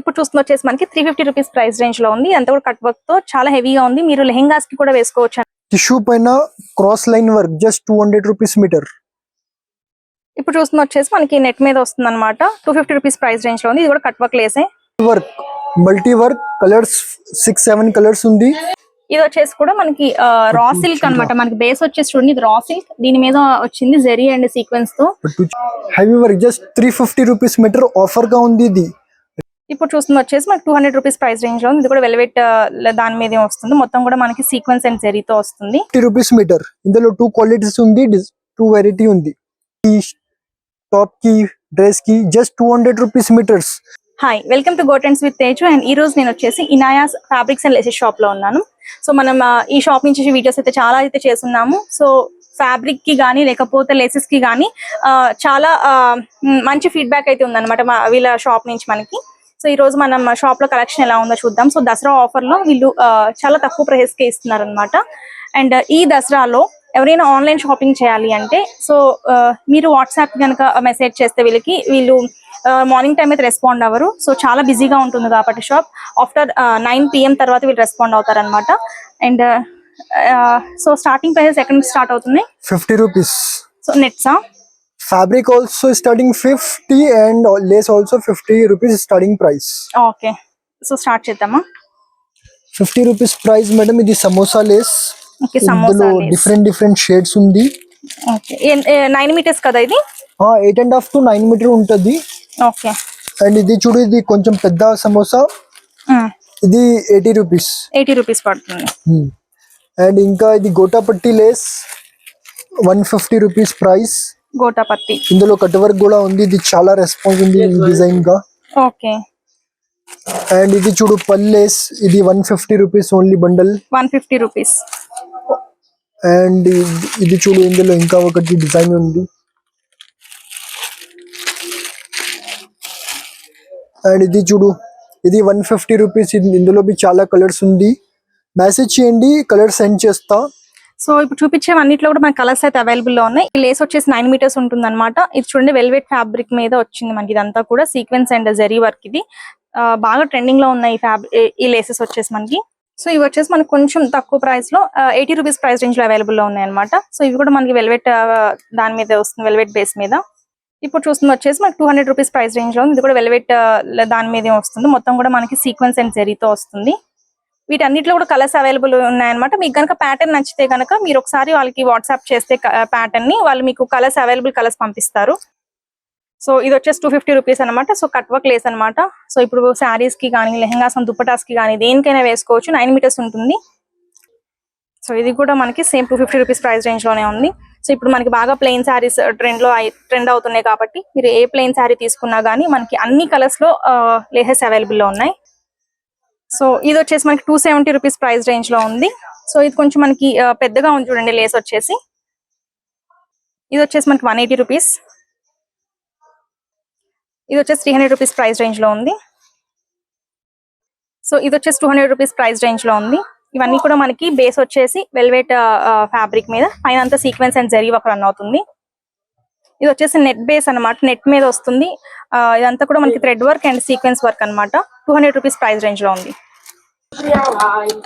ఇప్పుడు చూస్తున్న వచ్చేసి మనకి త్రీ ఫిఫ్టీ రూపీస్ ప్రైస్ రేంజ్లో ఉంది. అంతా కూడా కట్ వర్క్తో చాలా హెవీగా ఉంది. మీరు లెహెంగాస్కి కూడా వేసుకోవచ్చు. టిష్యూ పైన cross line work just two hundred rupees metre ఇప్పుడు చూస్తున్న వచ్చేసి మనకి నెట్ మీద వస్తుంది అనమాట టూ ఫిఫ్టీ రూపీస్ ప్రైస్ రేంజ్లో ఉంది. ఇది కూడా కట్ వర్క్ లేసే. Work multi work colours six seven colours ఉంది. ఇది వచ్చేసి కూడా మనకి రా సిల్క్ అన్నమాట. మనకి బేస్ వచ్చేసి చూడండి. ఇది రా సిల్క్ దీని మీద వచ్చింది zari and సీక్వెన్స్తో. Heavy work just three fifty rupees metre ఆఫర్గా ఉంది ఇది. ఇప్పుడు చూస్తుంది వచ్చేసి మనకి టూ హండ్రెడ్ రూపీస్ ప్రైస్ రేంజ్లో ఉంది. ఇది కూడా వెల్వెట్ దాని మీద వస్తుంది. మొత్తం కూడా మనకి సీక్వెన్స్ అండ్ జెరీతో వస్తుంది. Fifty rupees metre. ఇందులో టూ క్వాలిటీస్ ఉంది టూ వెరైటీ ఉంది. టాప్కి డ్రెస్కి just two hundred rupees metres. Hi welcome to గోటెన్స్ with Teju and ఈ రోజు నేను వచ్చేసి ఇనాయాస్ ఫ్యాబ్రిక్స్ అండ్ లెసెస్ షాప్లో ఉన్నాను. సో మనం ఈ షాప్ నుంచి వీడియోస్ అయితే చాలా అయితే చేస్తున్నాము. సో ఫ్యాబ్రిక్కి కానీ లేకపోతే లేసెస్కి కానీ చాలా మంచి ఫీడ్బ్యాక్ అయితే ఉందన్నమాట వీళ్ళ షాప్ నుంచి మనకి. సో ఈ రోజు మనం షాప్లో కలెక్షన్ ఎలా ఉందో చూద్దాం. సో దసరా ఆఫర్లో వీళ్ళు చాలా తక్కువ ప్రైస్కి ఇస్తున్నారు అనమాట అండ్ ఈ దసరాలో ఎవరైనా ఆన్లైన్ షాపింగ్ చేయాలి అంటే సో మీరు వాట్సాప్ కనుక మెసేజ్ చేస్తే వీళ్ళకి వీళ్ళు మార్నింగ్ టైం అయితే రెస్పాండ్ అవ్వరు. సో చాలా బిజీగా ఉంటుంది కాబట్టి షాప్ ఆఫ్టర్ నైన్ పిఎం తర్వాత వీళ్ళు రెస్పాండ్ అవుతారు అనమాట అండ్ సో స్టార్టింగ్ ప్రైసెస్ ఎక్కడ నుంచి స్టార్ట్ అవుతున్నాయి? ఫిఫ్టీ రూపీస్ సో నెట్సా fabric also starting fifty and lace also fifty rupees starting price okay so start చేద్దామా? ఫిఫ్టీ రూపీస్ ప్రైస్ మేడం ఇది samosa lace okay samosa different different shades ఉంది. Okay nine metres కదా ఇది? Eight and half to nine metre ఉంటుంది. Okay and ఇది చూడు ఇది కొంచెం పెద్ద సమోసా ఇది ఎయిటీ రూపీస్ ఎయిటీ రూపీస్ పడుతుంది. అండ్ ఇంకా ఇది gotapatti lace one fifty rupees price gotapatti. ఇందులో కట్ వర్క్ కూడా ఉంది. ఇది చాలా రెస్పాన్స్ ఉంది డిజైన్గా. ఓకే. అండ్ ఇది చూడు పల్ లేస్ ఇది one fifty rupees only bundle one fifty rupees. And ఇది చూడు ఇందులో ఇంకా ఒకటి డిజైన్ ఉంది. అండ్ ఇది చూడు ఇది వన్ ఫిఫ్టీ రూపీస్. ఇందులో బి చాలా కలర్స్ ఉంది. మెసేజ్ చేయండి. కలర్ సెండ్ చేస్తా. సో ఇప్పుడు చూపించేవన్నిట్లో కూడా మనకి కలర్స్ అయితే అవైలబుల్లో ఉన్నాయి. ఈ లేస్ వచ్చేసి నైన్ మీటర్స్ ఉంటుంది అనమాట ఇది చూడండి వెల్వెట్ ఫ్యాబ్రిక్ మీద వచ్చింది మనకి ఇదంతా కూడా సీక్వెన్స్ అండ్ జరీ వర్క్ ఇది. బాగా ట్రెండింగ్లో ఉన్నాయి ఈ ఫ్యాబ్రిక్ ఈ లేసెస్ వచ్చేసి మనకి. సో ఇవి వచ్చేసి మనకి కొంచెం తక్కువ ప్రైస్లో ఎయిటీ రూపీస్ ప్రైస్ రేంజ్లో అవైలబుల్లో ఉన్నాయి అనమాట సో ఇవి కూడా మనకి వెల్వెట్ దాని మీద వస్తుంది వెల్వెట్ బేస్ మీద. ఇప్పుడు చూస్తుంది వచ్చేసి మనకి టూ హండ్రెడ్ రూపీస్ ప్రైస్ రేంజ్లో ఉంది. ఇది కూడా వెల్వెట్ దాని మీదే వస్తుంది. మొత్తం కూడా మనకి సీక్వెన్స్ అండ్ జరీతో వస్తుంది. వీటన్నిటిలో కూడా కలర్స్ అవైలబుల్ ఉన్నాయన్నమాట. మీకు కనుక ప్యాటర్న్ నచ్చితే కనుక మీరు ఒకసారి వాళ్ళకి వాట్సాప్ చేస్తే ప్యాటర్న్ని వాళ్ళు మీకు కలర్స్ అవైలబుల్ కలర్స్ పంపిస్తారు. సో ఇది వచ్చేసి టూ ఫిఫ్టీ రూపీస్ అనమాట సో కట్ వర్క్ లేస్ అనమాట సో ఇప్పుడు శారీస్కి కానీ లెహంగాస్ దుప్పటాస్కి కానీ దేనికైనా వేసుకోవచ్చు. నైన్ మీటర్స్ ఉంటుంది. సో ఇది కూడా మనకి same two fifty rupees price రేంజ్లోనే ఉంది. సో ఇప్పుడు మనకి బాగా ప్లెయిన్ శారీస్ ట్రెండ్లో ట్రెండ్ అవుతున్నాయి కాబట్టి మీరు ఏ ప్లెయిన్ శారీ తీసుకున్నా గానీ మనకి అన్ని కలర్స్లో uh, లేహెస్ అవైలబుల్లో ఉన్నాయి. సో ఇది వచ్చేసి మనకి టూ సెవెంటీ రూపీస్ ప్రైస్ రేంజ్లో ఉంది. సో ఇది కొంచెం మనకి పెద్దగా ఉంది చూడండి లేస్ వచ్చేసి. ఇది వచ్చేసి మనకి వన్ ఎయిటీ రూపీస్ ఇది వచ్చేసి త్రీ హండ్రెడ్ రూపీస్ ప్రైస్ రేంజ్లో ఉంది. సో ఇది వచ్చేసి టూ హండ్రెడ్ రూపీస్ ప్రైస్ రేంజ్లో ఉంది. ఇవన్నీ కూడా మనకి బేస్ వచ్చేసి వెల్వెట్ ఫ్యాబ్రిక్ మీద. పైన అంతా సీక్వెన్స్ అండ్ జరీ ఒక రన్ అవుతుంది. ఇది వచ్చేసి నెట్ బేస్ అన్నమాట. నెట్ మీద వస్తుంది. ఇదంతా కూడా మనకి thread work and sequence work అన్నమాట. టూ హండ్రెడ్ రూపీస్ ప్రైస్ రేంజ్లో ఉంది.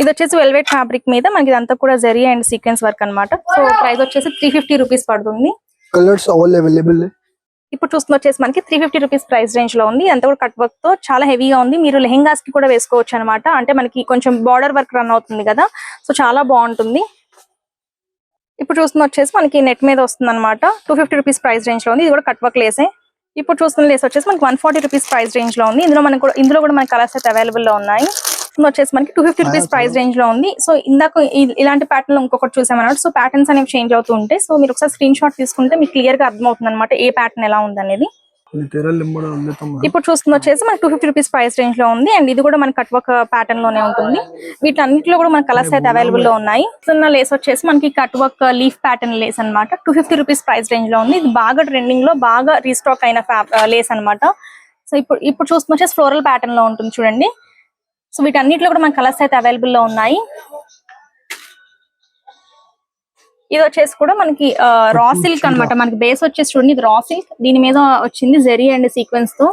ఇది వచ్చేసి వెల్వెట్ ఫ్యాబ్రిక్ మీద మనకి ఇదంతా కూడా జరీ అండ్ సీక్వెన్స్ వర్క్ అన్నమాట. సో ప్రైస్ వచ్చేసి త్రీ ఫిఫ్టీ రూపీస్ పడుతుంది. కలర్స్ ఆల్ అవైలబుల్ ఇప్పుడు చూస్తున్న వచ్చేసి మనకి త్రీ ఫిఫ్టీ రూపీస్ ప్రైస్ రేంజ్లో ఉంది. అంతా కూడా కట్ వర్క్తో చాలా హెవీగా ఉంది. మీరు లెహెంగాస్కి కూడా వేసుకోవచ్చు అనమాట అంటే మనకి కొంచెం బార్డర్ వర్క్ రన్ అవుతుంది కదా. సో చాలా బాగుంటుంది. ఇప్పుడు చూస్తున్న వచ్చేసి మనకి నెట్ మీద వస్తుంది అనమాట టూ ఫిఫ్టీ రూపీస్ ప్రైస్ రేంజ్లో ఉంది. ఇది కూడా కట్ వర్క్ లేసే ఇప్పుడు చూస్తున్న లేస్ వచ్చేసి మనకి వన్ ఫార్టీ రూపీస్ ప్రైస్ రేంజ్లో ఉంది. ఇందులో మనకు కూడా ఇందులో కూడా మనకి కలర్స్ అయితే అవైలబుల్లో ఉన్నాయి. వచ్చేసి మనకి టూ ఫిఫ్టీ రూపీస్ ప్రైస్ రేంజ్లో ఉంది. సో ఇందాక ఇలాంటి ప్యాటర్న్లో ఇంకొకటి చూసామన్నమాట. సో ప్యాటర్న్స్ అనేవి చేంజ్ అవుతూ ఉంటాయి సో మీరు ఒకసారి స్క్రీన్ షాట్ తీసుకుంటే మీకు క్లియర్గా అర్థమవుతుంది అనమాట ఏ ప్యాటర్న్ ఎలా ఉంది అనేది ఇప్పుడు చూస్తుంది వచ్చేసి మనకి టూ ఫిఫ్టీ రూపీస్ ప్రైస్ రేంజ్లో ఉంది. అండ్ ఇది కూడా మన కట్ వర్క్ ప్యాటర్న్లోనే ఉంటుంది. వీటన్నిటిలో కూడా మన కలర్స్ అయితే అవైలబుల్లో ఉన్నాయి. చిన్న లేస్ వచ్చేసి మనకి cut work leaf pattern lace అన్నమాట. టూ ఫిఫ్టీ రూపీస్ ప్రైస్ రేంజ్లో ఉంది. ఇది బాగా ట్రెండింగ్లో బాగా రీస్టాక్ అయిన లేస్ uh, అన్నమాట. సో ఇప్పుడు ఇప్పుడు చూస్తున్న వచ్చేసి ఫ్లోరల్ ప్యాటర్న్లో ఉంటుంది చూడండి. సో వీటన్నిటిలో కూడా మన కలర్స్ అయితే అవైలబుల్లో ఉన్నాయి. ఇది వచ్చేసి కూడా మనకి రా సిల్క్ చీర. అన్నమాట. మనకి బేస్ వచ్చేసి చూడండి ఇది రా సిల్క్ దీని మీద వచ్చింది జెరీ అండ్ సీక్వెన్స్తో.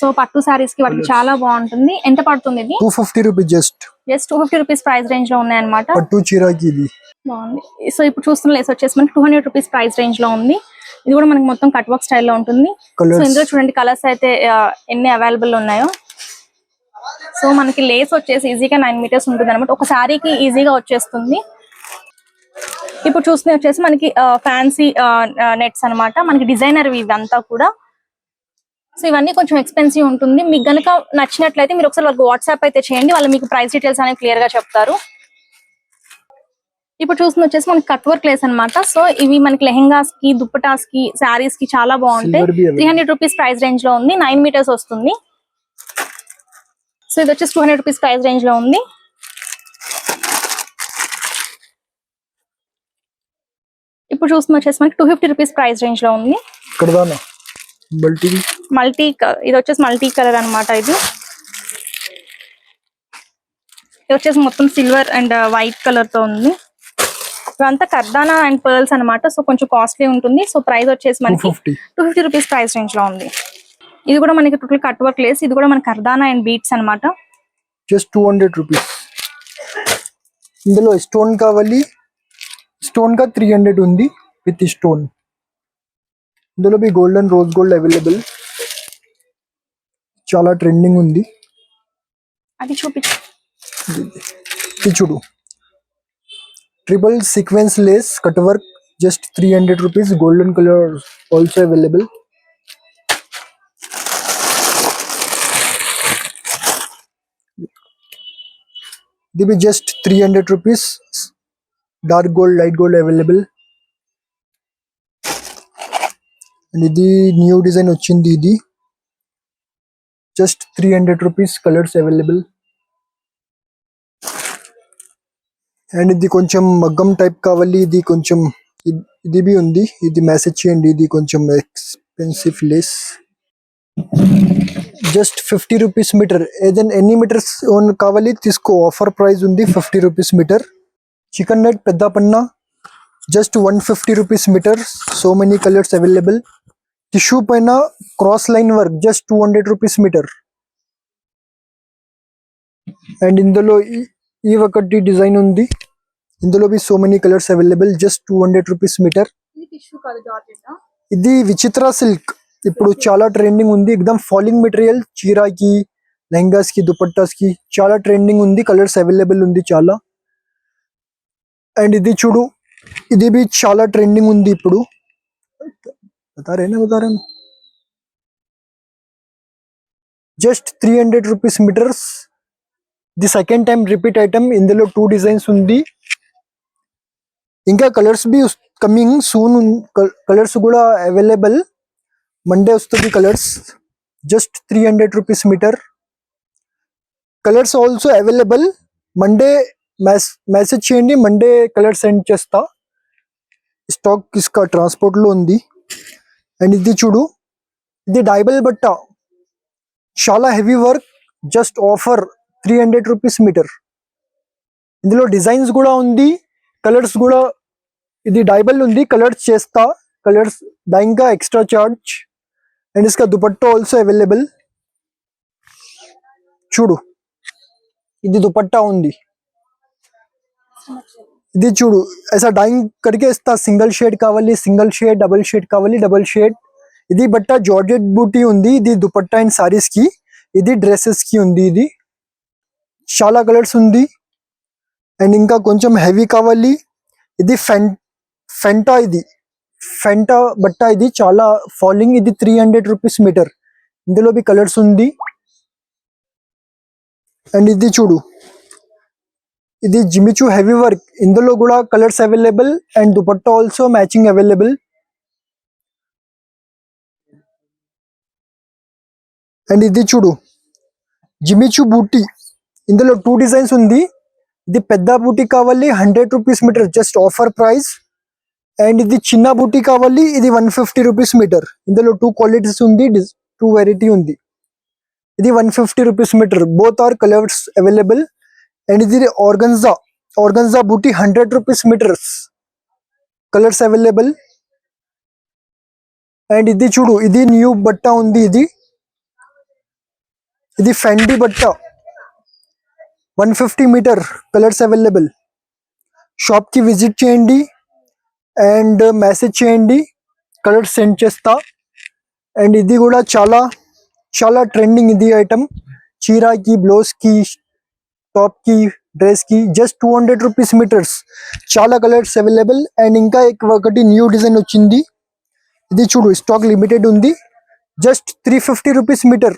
సో పట్టు సారీస్కి వాటికి. చాలా బాగుంటుంది. ఎంత పడుతుంది ఇది? Two fifty rupees just just two fifty rupees price రేంజ్లో ఉన్నాయన్నమాట. పట్టు చీరకి ఇది. బాగుంది. సో ఇప్పుడు చూస్తున్న లేస్ వచ్చేసి మనకి టూ హండ్రెడ్ రూపీస్ ప్రైస్ రేంజ్లో ఉంది. ఇది కూడా మనకి మొత్తం కట్ వర్క్ స్టైల్లో ఉంటుంది. సో ఇందులో చూడండి కలర్స్ అయితే ఎన్ని అవైలబుల్ ఉన్నాయో. సో మనకి లేస్ వచ్చేసి ఈజీగా నైన్ మీటర్స్ ఉంటుంది అనమాట ఒక శారీకి ఈజీగా వచ్చేస్తుంది. ఇప్పుడు చూస్తున్న వచ్చేసి మనకి ఫ్యాన్సీ నెట్స్ అన్నమాట. మనకి డిజైనర్ ఇవంతా కూడా. సో ఇవన్నీ కొంచెం ఎక్స్పెన్సివ్ ఉంటుంది. మీకు గనుక నచ్చినట్లయితే మీరు ఒకసారి వాళ్ళకి వాట్సాప్ అయితే చేయండి. వాళ్ళు మీకు ప్రైస్ డీటెయిల్స్ అనేవి క్లియర్గా చెప్తారు. ఇప్పుడు చూస్తున్న వచ్చేసి మనకి కట్ వర్క్ లేస్ అన్నమాట. సో ఇవి మనకి లెహెంగాస్కి దుప్పటాస్కి శారీస్కి చాలా బాగుంటాయి. త్రీ హండ్రెడ్ రూపీస్ ప్రైస్ రేంజ్లో ఉంది. నైన్ మీటర్స్ వస్తుంది. సో ఇది వచ్చేసి టూ హండ్రెడ్ రూపీస్ ప్రైస్ రేంజ్లో ఉంది. ఇప్పుడు చూస్తున్న వచ్చేసి మనకి టూ ఫిఫ్టీ రూపీస్ ప్రైస్ రేంజ్లో ఉంది. ఇక్కడ మల్టీ. మల్టీ ఇది వచ్చేసి మల్టీ కలర్ అన్నమాట ఇది. ఇది వచ్చేసి మొత్తం సిల్వర్ అండ్ వైట్ కలర్తో ఉంది. ఇదంతా కర్దానా అండ్ పర్ల్స్ అన్నమాట. సో కొంచెం కాస్ట్లీ ఉంటుంది. సో ప్రైస్ వచ్చేసి మనకి టూ ఫిఫ్టీ రూపీస్ ప్రైస్ రేంజ్లో ఉంది. ఇది కూడా మనకి టోటల్ కట్ వర్క్ లేస్ ఇది కూడా మనకి కర్దానా అండ్ బీట్స్ అన్నమాట. జస్ట్ టూ హండ్రెడ్ రూపీస్ ఇందులో స్టోన్ కావాలి స్టోన్ కా త్రీ హండ్రెడ్ ఉంది విత్ స్టోన్ ఇందులో మీ గోల్డెన్ రోజ్ గోల్డ్ అవైలబుల్ చాలా ట్రెండింగ్ ఉంది అది చూపించు ఇది చూడు triple sequence lace cut work just three hundred rupees golden colour also available ఇది B just three hundred rupees dark gold light gold available and ఇది న్యూ డిజైన్ వచ్చింది ఇది just three hundred rupees colours available and ఇది కొంచెం మగ్గం type కావాలి ఇది కొంచెం ఇద్- ఇది బి ఉంది ఇది మెసేజ్ చేయండి ఇది కొంచెం expensive less just fifty rupees metre ఏదైనా ఎన్ని మీటర్స్ ఓన్ కావాలి తీసుకో ఆఫర్ ప్రైస్ ఉంది fifty rupees metre chicken net పెద్ద పన్నా just one fifty rupees metre so many colours available tissue పైన cross line work just two hundred rupees metre and ఇందులో ఈ- ఒకటి డిజైన్ ఉంది. ఇందులో B so many colours available just two hundred rupees metre ఇది Vichitra silk ఇప్పుడు చాలా trending ఉంది ఎక్దమ్ ఫాలింగ్ మెటీరియల్ చీరాకి లెహంగాస్కి దుపట్టాస్కి చాలా ట్రెండింగ్ ఉంది కలర్స్ అవైలబుల్ ఉంది చాలా. అండ్ ఇది చూడు ఇది బి చాలా ట్రెండింగ్ ఉంది ఇప్పుడు. బతారేనా బతారేనా just three hundred rupees metres the second time repeat item ఇందులో టూ డిజైన్స్ ఉంది. ఇంకా colours B coming soon colours కూడా అవైలబుల్ మండే వస్తుంది colours just three hundred rupees metre colours also available Monday mess message చేయండి Monday colour send చేస్తా. Stock ఇసుక ట్రాన్స్పోర్ట్లో ఉంది. అండ్ ఇది చూడు ఇది డైబల్ బట్ట. చాలా heavy work just offer three hundred rupees metre ఇందులో డిజైన్స్ కూడా ఉంది కలర్స్ కూడా ఇది డైబల్ ఉంది కలర్స్ చేస్తా. కలర్స్ డైంగా ఎక్స్ట్రా చార్జ్ అండ్ ఇసుక దుపట్ట ఆల్సో అవైలబుల్ చూడు ఇది దుపట్టా ఉంది. ఇది చూడు ऐसा डाइंग करके ఇస్తా సింగిల్ షేడ్ కావాలి సింగిల్ షేడ్ డబుల్ షేడ్ కావాలి డబుల్ షేడ్ ఇది బట్ట జార్జెట్ బూటీ ఉంది ఇది దుపట్టా అండ్ సారీస్ కి ఇది డ్రెస్సెస్ కి ఉంది ఇది చాలా కలర్స్ ఉంది అండ్ ఇంకా కొంచెం హెవీ కావాలి ఇది ఫెన్ ఫెంటా ఇది ఫెంటా బట్ట ఇది చాలా ఫాలింగ్ ఇది త్రీ హండ్రెడ్ రూపీస్ మీటర్ ఇందులో బి కలర్స్ ఉంది అండ్ ఇది చూడు ఇది జిమిచు హెవీ వర్క్ ఇందులో కూడా colours available and dupatta also matching available and ఇది చూడు. జిమిచు బూటీ ఇందులో టూ డిజైన్స్ ఉంది. ఇది పెద్ద బూటీ కావాలి hundred rupees metre just offer price and ఇది చిన్న బూటీ కావాలి ఇది వన్ ఫిఫ్టీ రూపీస్ మీటర్ ఇందులో టూ క్వాలిటీస్ ఉంది టూ వెరైటీ ఉంది. ఇది one fifty rupees metre both are colours available and ఇది organza organza booty hundred rupees metres colours available and ఇది చూడు ఇది న్యూ బట్ట ఉంది ఇది ఇది ఫెండి బట్ట one fifty metre colours available షాప్కి విజిట్ చేయండి అండ్ మెసేజ్ చేయండి కలర్స్ సెండ్ చేస్తా అండ్ ఇది కూడా చాలా చాలా ట్రెండింగ్ ఇది ఐటమ్ చీరాకి బ్లౌజ్కి టాప్కి డ్రెస్కి just two hundred rupees metres చాలా కలర్స్ అవైలబుల్ అండ్ ఇంకా ఎక్- ఒకటి న్యూ డిజైన్ వచ్చింది ఇది చూడు స్టాక్ లిమిటెడ్ ఉంది just three fifty rupees metre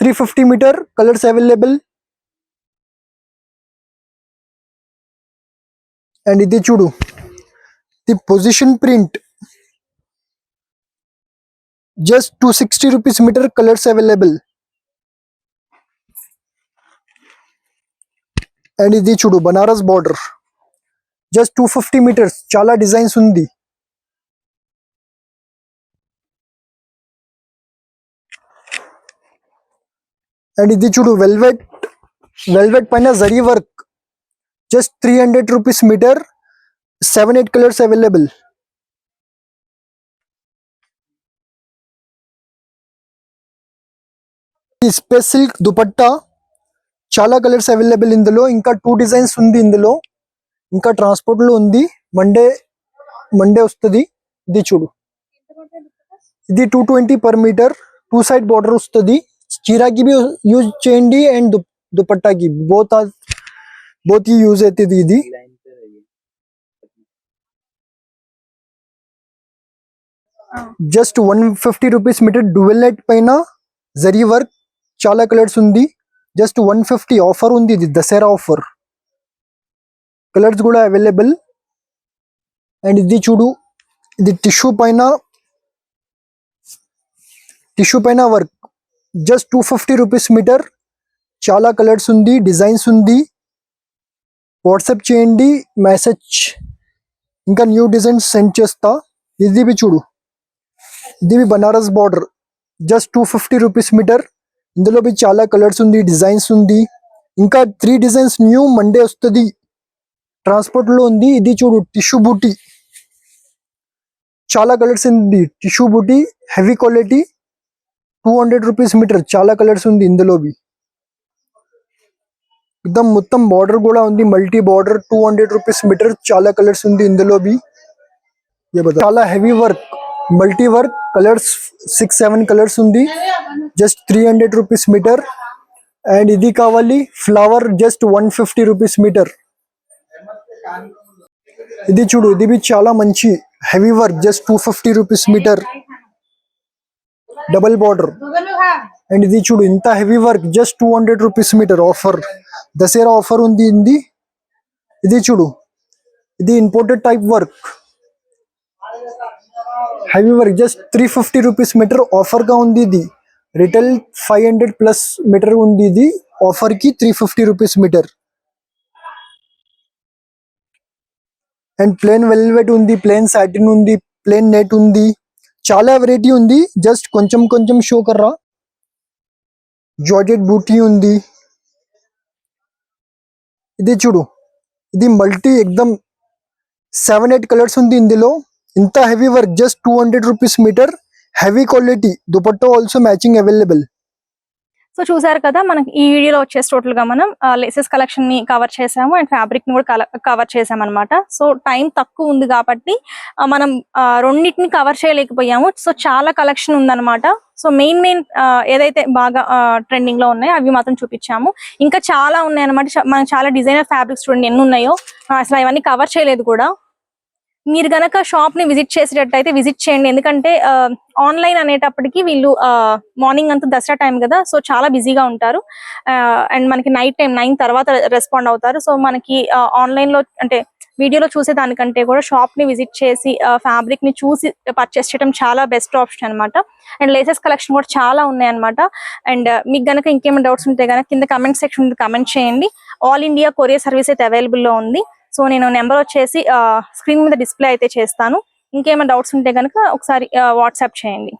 three fifty metre colours available and ఇది చూడు the position print just two sixty rupees metre colours available and ఇది చూడు Banaras border just two fifty metres చాలా designs ఉంది and ఇది చూడు velvet velvet పైన zari work just three hundred rupees metre seven eight colours available space silk dupatta చాలా colours available ఇందులో. ఇంకా టూ డిజైన్స్ ఉంది ఇందులో. ఇంకా ట్రాన్స్పోర్ట్లో ఉంది. మండే మండే వస్తుంది. ఇది చూడు. ఇది two twenty per metre two side border వస్తుంది. చీరాకి బి యూజ్ చేయండి అండ్ దుపట్టాకి. బోత్ బోత్ యూజ్ అవుతుంది ఇది just one fifty rupees metre dual net పైన జరీ వర్క్ చాలా కలర్స్ ఉంది. జస్ట్ వన్ ఫిఫ్టీ ఆఫర్ ఉంది ఇది దసరా ఆఫర్. కలర్స్ కూడా అవైలబుల్. అండ్ ఇది చూడు ఇది టిష్యూ పైన టిష్యూ పైన work. Just two fifty rupees metre. చాలా కలర్స్ ఉంది డిజైన్స్ ఉంది. వాట్సాప్ చేయండి మెసేజ్. ఇంకా న్యూ డిజైన్స్ సెండ్ చేస్తా. ఇది బి చూడు ఇది Banaras border. Just two fifty rupees metre. ఇందులో చాలా కలర్స్ ఉంది డిజైన్స్ ఉంది. ఇంకా త్రీ డిజైన్స్ న్యూ మండే వస్తుంది. ట్రాన్స్పోర్ట్లో ఉంది ఇది చూడు టిష్యూ బూటీ చాలా కలర్స్ ఉంది టిష్యూ బూటీ heavy quality two hundred rupees metre చాలా కలర్స్ ఉంది ఇందులో ఇదం మొత్తం బార్డర్ కూడా ఉంది multi border two hundred rupees metre చాలా కలర్స్ ఉంది ఇందులో చాలా heavy work multi work colours six seven colours ఉంది. Just three hundred rupees metre and ఇది కావాలి flower just one fifty rupees metre ఇది చూడు ఇది బి చాలా మంచి heavy work just two fifty rupees metre double border and ఇది చూడు ఇంత heavy work just two hundred rupees metre offer Dasara offer ఉంది ఇది ఇది చూడు ఇది imported type work heavy work just three fifty rupees metre ఆఫర్గా ఉంది ఇది retail five hundred plus metre ఉంది ఇది. ఆఫర్కి three fifty rupees metre and plain velvet ఉంది ప్లేన్ సాటిన్ ఉంది ప్లేన్ నెట్ ఉంది. చాలా వెరైటీ ఉంది. జస్ట్ కొంచెం కొంచెం షో కర్రా. జార్జెట్ బూటీ ఉంది. ఇది చూడు. ఇది మల్టీ ఎక్దమ్ సెవెన్ ఎయిట్ కలర్స్ ఉంది ఇందులో. ఇంత heavy work just two hundred rupees metre heavy quality dupatta also matching available so చూసారు కదా మనకి ఈ వీడియోలో వచ్చేసి టోటల్గా మనం లేసెస్ కలెక్షన్ని కవర్ చేసాము అండ్ ఫ్యాబ్రిక్ని కూడా కవర్ చేసాం అనమాట సో టైం తక్కువ ఉంది కాబట్టి మనం ఆ, రెండింటిని కవర్ చేయలేకపోయాము. సో చాలా కలెక్షన్ ఉందన్నమాట. సో మెయిన్ మెయిన్ ఏదైతే బాగా ట్రెండింగ్లో ఉన్నాయో అవి మాత్రం చూపించాము. ఇంకా చాలా ఉన్నాయి అనమాట మనకి చాలా డిజైనర్ ఫ్యాబ్రిక్స్ చూడండి ఎన్ని ఉన్నాయో. అసలు అవన్నీ కవర్ చేయలేదు కూడా. మీరు గనక షాప్ని విజిట్ చేసేటట్టయితే విజిట్ చేయండి. ఎందుకంటే ఆన్లైన్ అనేటప్పటికి వీళ్ళు మార్నింగ్ అంతా దసరా టైం కదా సో చాలా బిజీగా ఉంటారు. అండ్ మనకి నైట్ టైం నైన్ తర్వాత రెస్పాండ్ అవుతారు. సో మనకి ఆన్లైన్లో అంటే వీడియోలో చూసే దానికంటే కూడా షాప్ని విజిట్ చేసి ఫ్యాబ్రిక్ని చూసి పర్చేస్ చేయడం చాలా బెస్ట్ ఆప్షన్ అన్నమాట. అండ్ లేసెస్ కలెక్షన్ కూడా చాలా ఉన్నాయి అనమాట అండ్ మీకు గనక ఇంకేమైనా డౌట్స్ ఉంటే గనక కింద కమెంట్ సెక్షన్ కమెంట్ చేయండి. ఆల్ ఇండియా కొరియర్ సర్వీస్ అయితే అవైలబుల్లో ఉంది. సో నేను నెంబర్ వచ్చేసి స్క్రీన్ మీద డిస్ప్లే అయితే చేస్తాను. ఇంకేమైనా డౌట్స్ ఉంటే కనుక ఒకసారి వాట్సాప్ చేయండి.